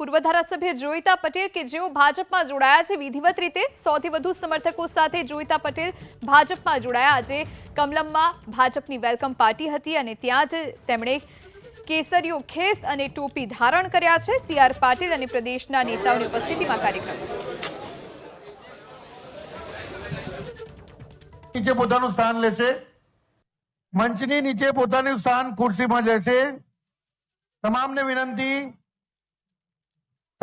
પૂર્વ ધારાસભ્ય જોઈતા પટેલ કે જેઓ ભાજપમાં જોડાયા છે, વિધિવત રીતે સૌથી વધુ સમર્થકો સાથે જોઈતા પટેલ ભાજપમાં જોડાયા. આજે કમલમમાં ભાજપની વેલકમ પાર્ટી હતી અને ત્યાં જ તેમણે કેસરીઓ ખેસ અને ટોપી ધારણ કર્યા છે. સી આર પાટીલ અને પ્રદેશના નેતાઓની ઉપસ્થિતિમાં કાર્યક્રમ. નીચે પોતાનું સ્થાન લેશે મંચની નીચે પોતાનું સ્થાન ખુરશીમાં લેશે તમામને વિનંતી